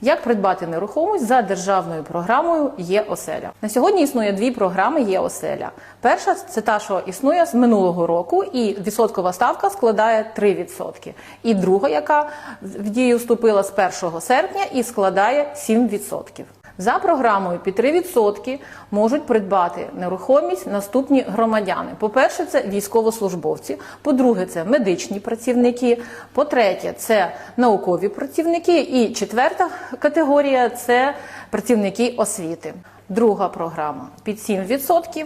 Як придбати нерухомість за державною програмою Є оселя? На сьогодні існує дві програми Є оселя. Перша це та, що існує з минулого року, і відсоткова ставка складає 3%. І друга, яка в дію вступила з 1 серпня і складає 7%. За програмою під 3% можуть придбати нерухомість наступні громадяни. По-перше, це військовослужбовці. По-друге, це медичні працівники. По-третє, це наукові працівники. І четверта категорія це працівники освіти. Друга програма під 7%.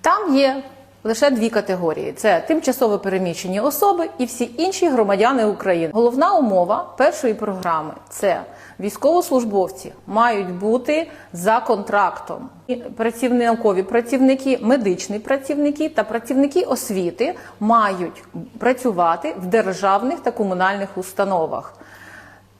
Там є Лише дві категорії: це тимчасово переміщені особи і всі інші громадяни України. Головна умова першої програми це військовослужбовці мають бути за контрактом. І Працівники, медичні працівники та працівники освіти мають працювати в державних та комунальних установах.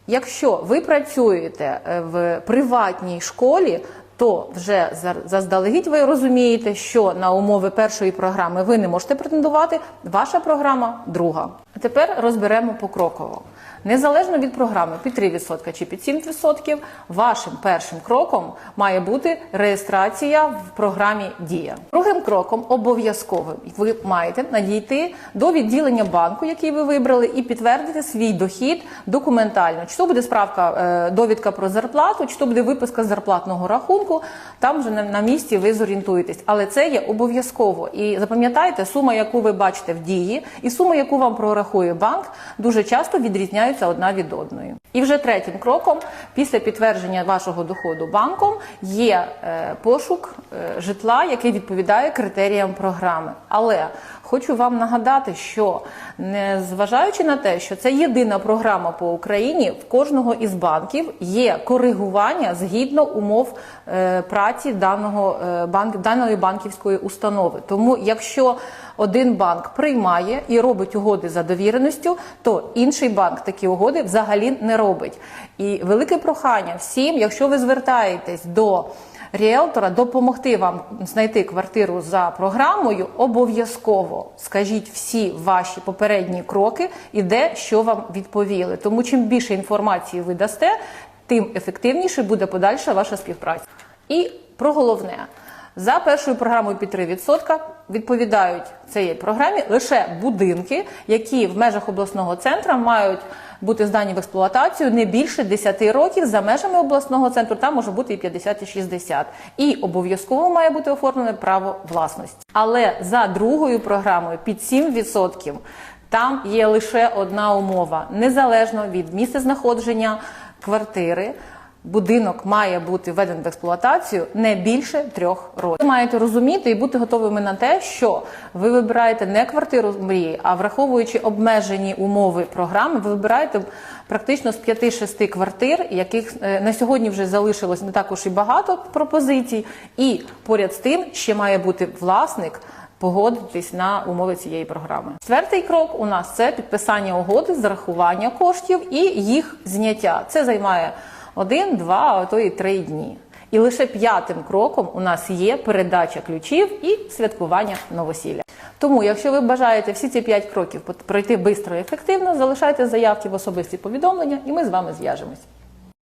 Якщо ви працюєте е, в приватній школі, то вже за- заздалегідь ви розумієте, що на умови першої програми ви не можете претендувати. Ваша програма друга. А тепер розберемо покроково. Незалежно від програми під 3% чи під 7%, вашим першим кроком має бути реєстрація в програмі Дія. Другим кроком обов'язковим ви маєте надійти до відділення банку, який ви вибрали, і підтвердити свій дохід документально. Чи то буде справка, е, довідка про зарплату, чи то буде виписка зарплатного рахунку. Там вже на, місці ви зорієнтуєтесь. Але це є обов'язково. І запам'ятайте, сума, яку ви бачите в дії, і сума, яку вам прорахує банк, дуже часто відрізняються одна від одної. І вже третім кроком, після підтвердження вашого доходу банком, є е, пошук е, житла, який відповідає критеріям програми. Але хочу вам нагадати, що не зважаючи на те, що це єдина програма по Україні, в кожного із банків є коригування згідно умов е, праці даного банк даної банківської установи. Тому, якщо один банк приймає і робить угоди за довіреністю, то інший банк такі угоди взагалі не робить. І велике прохання всім, якщо ви звертаєтесь до ріелтора допомогти вам знайти квартиру за програмою, обов'язково скажіть всі ваші попередні кроки і де що вам відповіли. Тому чим більше інформації ви дасте, тим ефективніше буде подальша ваша співпраця. І про головне. За першою програмою під 3% відповідають цієї програмі лише будинки, які в межах обласного центру мають бути здані в експлуатацію не більше 10 років. За межами обласного центру там може бути і 50, і 60. І обов'язково має бути оформлене право власності. Але за другою програмою під 7% там є лише одна умова: незалежно від місця знаходження квартири. Будинок має бути введений в експлуатацію не більше трьох років. Ви маєте розуміти і бути готовими на те, що ви вибираєте не квартиру мрії, а враховуючи обмежені умови програми, ви вибираєте практично з 5-6 квартир, яких е, на сьогодні вже залишилось не також і багато пропозицій. І поряд з тим ще має бути власник. Погодитись на умови цієї програми. Четвертий крок у нас це підписання угоди, зарахування коштів і їх зняття. Це займає один, два, а то і три дні. І лише п'ятим кроком у нас є передача ключів і святкування новосілля. Тому, якщо ви бажаєте всі ці п'ять кроків пройти швидко і ефективно, залишайте заявки в особисті повідомлення, і ми з вами зв'яжемось.